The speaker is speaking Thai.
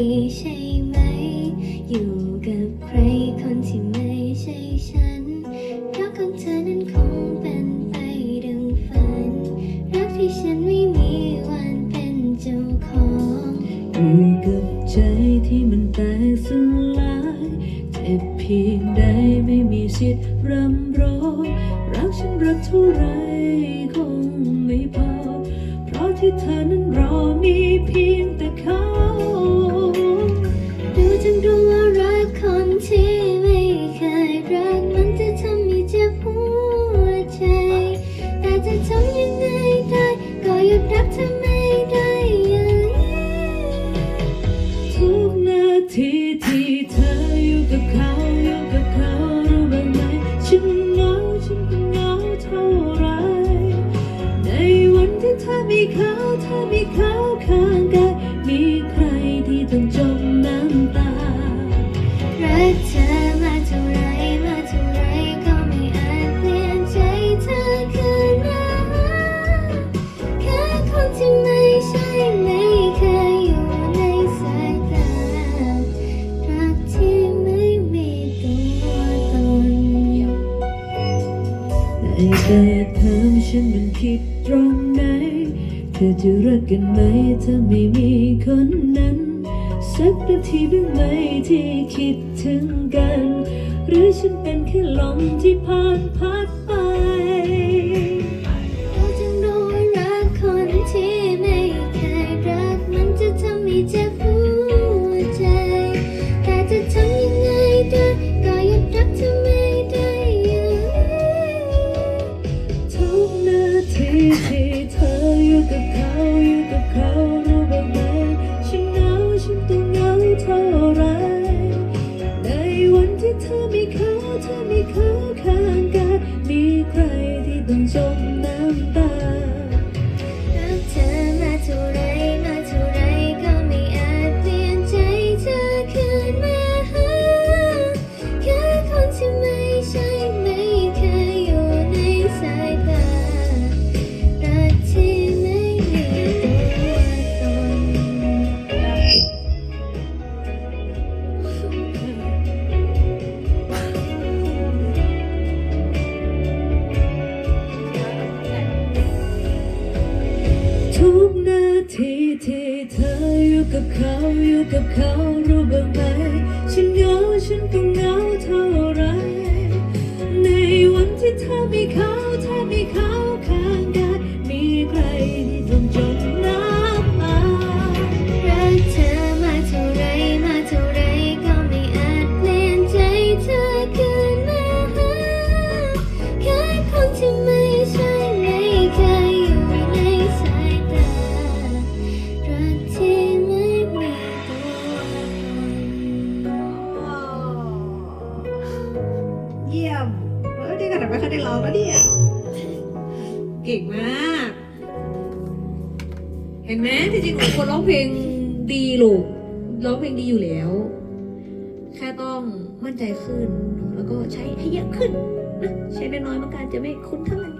ดีใช่ไหม อยู่กับใครคนที่ไม่ใช่ฉันรักของเธอนั้นคงเป็นไปดังฝัน รักที่ฉันไม่มีวันเป็นเจ้าของอยู่กับใจที่มันแตกสลายเจ็บเพียงใดไม่มีสิทธิ์รำร้องรักฉันรักเท่าไรคงไม่พอ เพราะที่เธอนั้นรอมีเพียงแต่เขา ที่ไม่ใช่ไม่เคยอยู่ในสายตารักที่ไม่มีตัวตนได้แต่ถามฉันมันผิดตรงไหน เธอจะรักกันไหมถ้าไม่มีคนนั้น สักนาทีบ้างไหมที่คิดถึงกัน หรือฉันเป็นแค่ลมที่ผ่านพัดไป ทีที่เธออยู่กับเขาอยู่กับเขา กับเขาอยู่กับเขารู้บ้างไหมฉันเหงาฉันก็เหงาเท่าไร ในวันที่เธอมีเขาเธอมีเขาข้างก เยี่ยมเออนี่ขนาดไม่เคยได้ร้องแล้วเนี่ยเก่งมาก เห็นไหมที่จริงหนูคนร้องเพลงดีลูกร้องเพลงดีอยู่แล้ว แค่ต้องมั่นใจขึ้น แล้วก็ใช้ให้เยอะขึ้นนะใช้น้อยๆมันการจะไม่คุ้นเท่าไหร่